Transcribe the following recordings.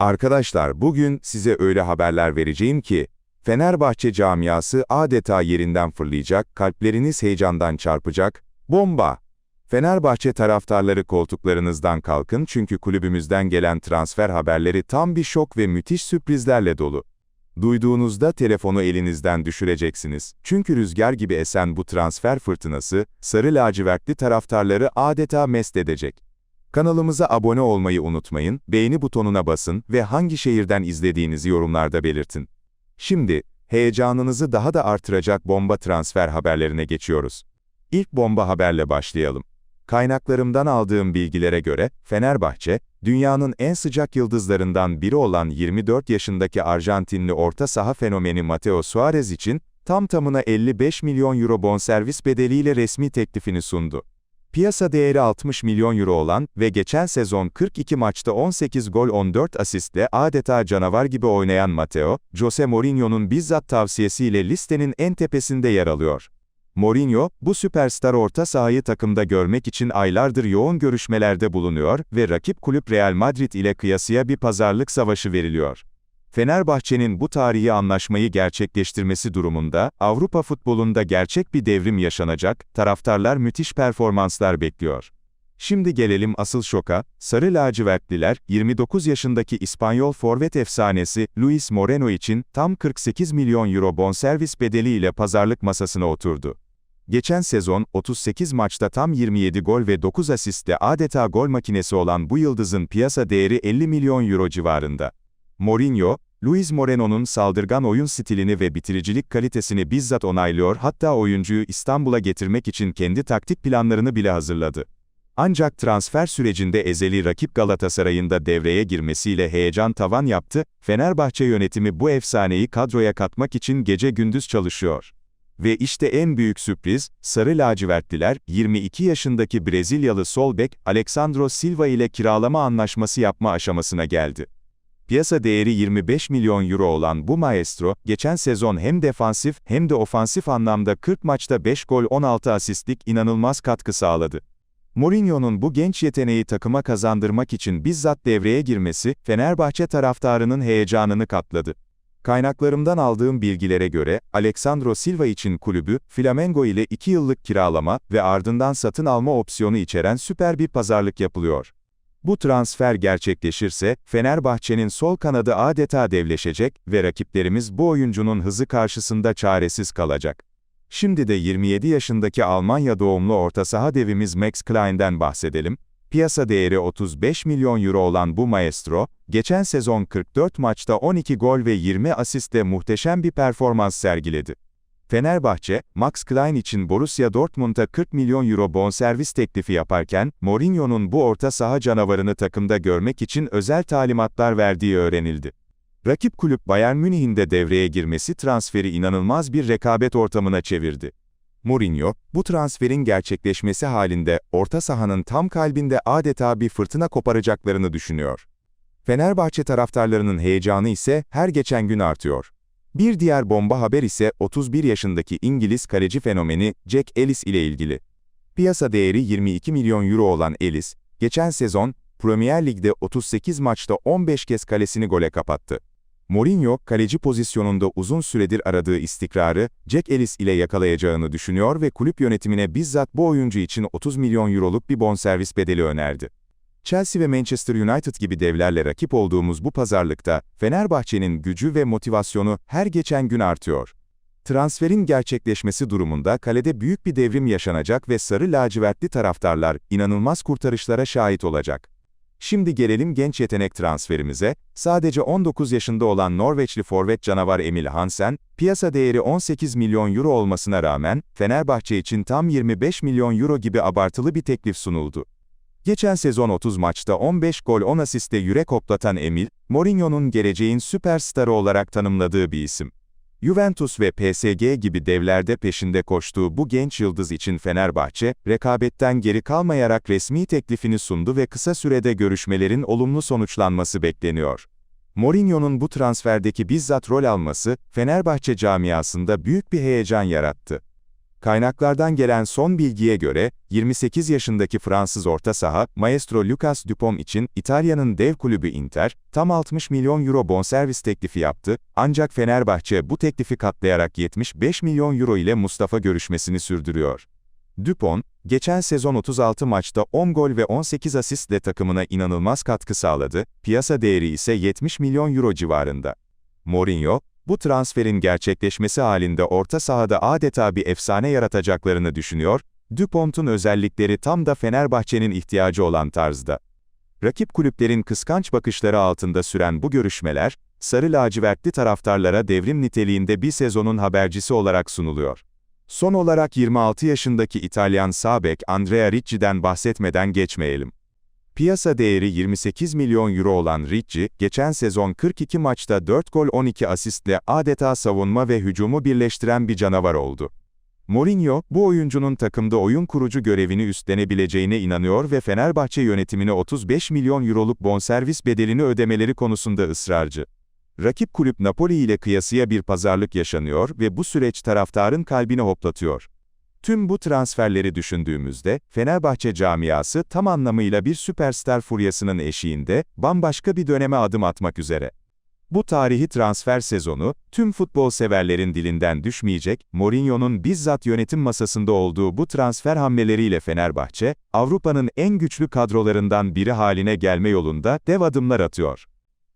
Arkadaşlar bugün size öyle haberler vereceğim ki, Fenerbahçe camiası adeta yerinden fırlayacak, kalpleriniz heyecandan çarpacak, bomba! Fenerbahçe taraftarları koltuklarınızdan kalkın çünkü kulübümüzden gelen transfer haberleri tam bir şok ve müthiş sürprizlerle dolu. Duyduğunuzda telefonu elinizden düşüreceksiniz. Çünkü rüzgar gibi esen bu transfer fırtınası, sarı lacivertli taraftarları adeta mest edecek. Kanalımıza abone olmayı unutmayın, beğeni butonuna basın ve hangi şehirden izlediğinizi yorumlarda belirtin. Şimdi, heyecanınızı daha da artıracak bomba transfer haberlerine geçiyoruz. İlk bomba haberle başlayalım. Kaynaklarımdan aldığım bilgilere göre, Fenerbahçe, dünyanın en sıcak yıldızlarından biri olan 24 yaşındaki Arjantinli orta saha fenomeni Mateo Suarez için, tam tamına 55 milyon euro bonservis bedeliyle resmi teklifini sundu. Piyasa değeri 60 milyon euro olan ve geçen sezon 42 maçta 18 gol 14 asistle adeta canavar gibi oynayan Mateo, Jose Mourinho'nun bizzat tavsiyesiyle listenin en tepesinde yer alıyor. Mourinho, bu süperstar orta sahayı takımda görmek için aylardır yoğun görüşmelerde bulunuyor ve rakip kulüp Real Madrid ile kıyasıya bir pazarlık savaşı veriliyor. Fenerbahçe'nin bu tarihi anlaşmayı gerçekleştirmesi durumunda, Avrupa futbolunda gerçek bir devrim yaşanacak, taraftarlar müthiş performanslar bekliyor. Şimdi gelelim asıl şoka, Sarı lacivertliler, 29 yaşındaki İspanyol forvet efsanesi, Luis Moreno için, tam 48 milyon euro bonservis bedeliyle pazarlık masasına oturdu. Geçen sezon, 38 maçta tam 27 gol ve 9 asistle adeta gol makinesi olan bu yıldızın piyasa değeri 50 milyon euro civarında. Mourinho, Luis Moreno'nun saldırgan oyun stilini ve bitiricilik kalitesini bizzat onaylıyor hatta oyuncuyu İstanbul'a getirmek için kendi taktik planlarını bile hazırladı. Ancak transfer sürecinde ezeli rakip Galatasaray'ın da devreye girmesiyle heyecan tavan yaptı, Fenerbahçe yönetimi bu efsaneyi kadroya katmak için gece gündüz çalışıyor. Ve işte en büyük sürpriz, Sarı lacivertliler, 22 yaşındaki Brezilyalı sol bek, Alexandro Silva ile kiralama anlaşması yapma aşamasına geldi. Piyasa değeri 25 milyon euro olan bu maestro, geçen sezon hem defansif hem de ofansif anlamda 40 maçta 5 gol 16 asistlik inanılmaz katkı sağladı. Mourinho'nun bu genç yeteneği takıma kazandırmak için bizzat devreye girmesi, Fenerbahçe taraftarının heyecanını katladı. Kaynaklarımdan aldığım bilgilere göre, Alexandro Silva için kulübü, Flamengo ile 2 yıllık kiralama ve ardından satın alma opsiyonu içeren süper bir pazarlık yapılıyor. Bu transfer gerçekleşirse, Fenerbahçe'nin sol kanadı adeta devleşecek ve rakiplerimiz bu oyuncunun hızı karşısında çaresiz kalacak. Şimdi de 27 yaşındaki Almanya doğumlu orta saha devimiz Max Klein'den bahsedelim. Piyasa değeri 35 milyon euro olan bu maestro, geçen sezon 44 maçta 12 gol ve 20 asistle muhteşem bir performans sergiledi. Fenerbahçe, Max Klein için Borussia Dortmund'a 40 milyon euro bonservis teklifi yaparken, Mourinho'nun bu orta saha canavarını takımda görmek için özel talimatlar verdiği öğrenildi. Rakip kulüp Bayern Münih'in de devreye girmesi transferi inanılmaz bir rekabet ortamına çevirdi. Mourinho, bu transferin gerçekleşmesi halinde orta sahanın tam kalbinde adeta bir fırtına koparacaklarını düşünüyor. Fenerbahçe taraftarlarının heyecanı ise her geçen gün artıyor. Bir diğer bomba haber ise 31 yaşındaki İngiliz kaleci fenomeni Jack Ellis ile ilgili. Piyasa değeri 22 milyon euro olan Ellis, geçen sezon Premier Lig'de 38 maçta 15 kez kalesini gole kapattı. Mourinho, kaleci pozisyonunda uzun süredir aradığı istikrarı, Jack Ellis ile yakalayacağını düşünüyor ve kulüp yönetimine bizzat bu oyuncu için 30 milyon euroluk bir bonservis bedeli önerdi. Chelsea ve Manchester United gibi devlerle rakip olduğumuz bu pazarlıkta, Fenerbahçe'nin gücü ve motivasyonu her geçen gün artıyor. Transferin gerçekleşmesi durumunda kalede büyük bir devrim yaşanacak ve sarı lacivertli taraftarlar inanılmaz kurtarışlara şahit olacak. Şimdi gelelim genç yetenek transferimize. Sadece 19 yaşında olan Norveçli forvet canavar Emil Hansen, piyasa değeri 18 milyon euro olmasına rağmen, Fenerbahçe için tam 25 milyon euro gibi abartılı bir teklif sunuldu. Geçen sezon 30 maçta 15 gol 10 asiste yürek hoplatan Emil, Mourinho'nun geleceğin süperstarı olarak tanımladığı bir isim. Juventus ve PSG gibi devlerde peşinde koştuğu bu genç yıldız için Fenerbahçe, rekabetten geri kalmayarak resmi teklifini sundu ve kısa sürede görüşmelerin olumlu sonuçlanması bekleniyor. Mourinho'nun bu transferdeki bizzat rol alması, Fenerbahçe camiasında büyük bir heyecan yarattı. Kaynaklardan gelen son bilgiye göre, 28 yaşındaki Fransız orta saha, Maestro Lucas Dupont için İtalya'nın dev kulübü Inter, tam 60 milyon euro bonservis teklifi yaptı, ancak Fenerbahçe bu teklifi katlayarak 75 milyon euro ile Mustafa görüşmesini sürdürüyor. Dupont, geçen sezon 36 maçta 10 gol ve 18 asistle takımına inanılmaz katkı sağladı, piyasa değeri ise 70 milyon euro civarında. Mourinho, bu transferin gerçekleşmesi halinde orta sahada adeta bir efsane yaratacaklarını düşünüyor, Dupont'un özellikleri tam da Fenerbahçe'nin ihtiyacı olan tarzda. Rakip kulüplerin kıskanç bakışları altında süren bu görüşmeler, sarı lacivertli taraftarlara devrim niteliğinde bir sezonun habercisi olarak sunuluyor. Son olarak 26 yaşındaki İtalyan sağ bek Andrea Ricci'den bahsetmeden geçmeyelim. Piyasa değeri 28 milyon euro olan Ricci, geçen sezon 42 maçta 4 gol 12 asistle adeta savunma ve hücumu birleştiren bir canavar oldu. Mourinho, bu oyuncunun takımda oyun kurucu görevini üstlenebileceğine inanıyor ve Fenerbahçe yönetimine 35 milyon euroluk bonservis bedelini ödemeleri konusunda ısrarcı. Rakip kulüp Napoli ile kıyasıya bir pazarlık yaşanıyor ve bu süreç taraftarın kalbini hoplatıyor. Tüm bu transferleri düşündüğümüzde, Fenerbahçe camiası tam anlamıyla bir süperstar furyasının eşiğinde, bambaşka bir döneme adım atmak üzere. Bu tarihi transfer sezonu, tüm futbol severlerin dilinden düşmeyecek, Mourinho'nun bizzat yönetim masasında olduğu bu transfer hamleleriyle Fenerbahçe, Avrupa'nın en güçlü kadrolarından biri haline gelme yolunda dev adımlar atıyor.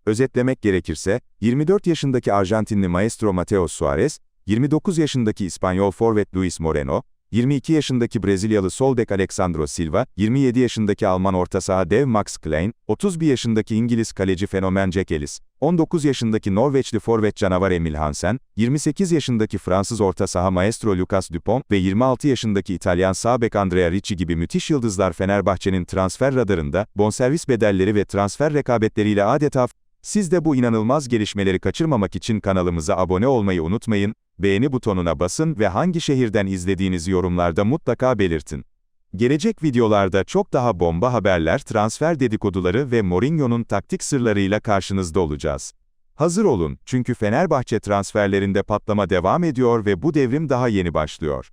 Özetlemek gerekirse, 24 yaşındaki Arjantinli maestro Mateo Suarez, 29 yaşındaki İspanyol forvet Luis Moreno, 22 yaşındaki Brezilyalı sol bek Alexandro Silva, 27 yaşındaki Alman orta saha dev Max Klein, 31 yaşındaki İngiliz kaleci fenomen Jack Ellis, 19 yaşındaki Norveçli forvet canavar Emil Hansen, 28 yaşındaki Fransız orta saha maestro Lucas Dupont ve 26 yaşındaki İtalyan sağ bek Andrea Ricci gibi müthiş yıldızlar Fenerbahçe'nin transfer radarında, bonservis bedelleri ve transfer rekabetleriyle adeta siz de bu inanılmaz gelişmeleri kaçırmamak için kanalımıza abone olmayı unutmayın, beğeni butonuna basın ve hangi şehirden izlediğinizi yorumlarda mutlaka belirtin. Gelecek videolarda çok daha bomba haberler, transfer dedikoduları ve Mourinho'nun taktik sırlarıyla karşınızda olacağız. Hazır olun, çünkü Fenerbahçe transferlerinde patlama devam ediyor ve bu devrim daha yeni başlıyor.